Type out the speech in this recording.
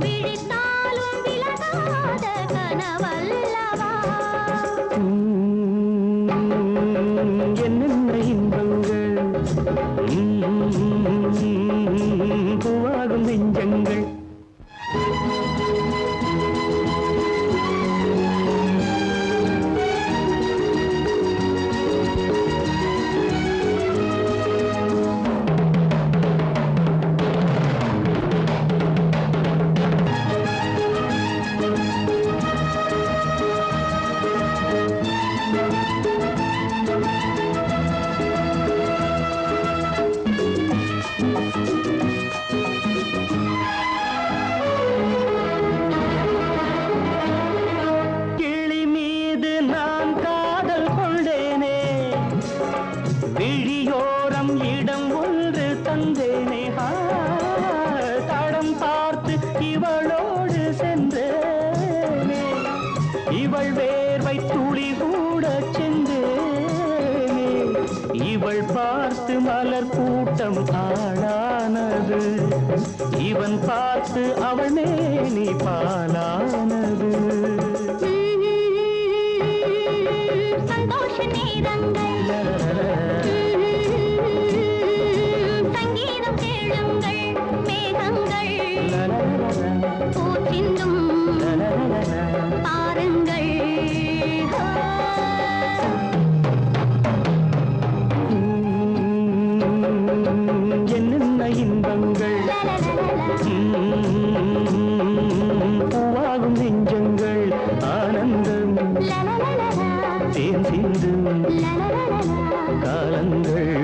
விழித்தாலும் விலகாத கனவல்லவா? பார்த்து மலர் கூட்டம் ஆளானது இவன் பார்த்து அவள் மேனி பாலானது. சந்தோஷ நேரங்கள். காலங்கள்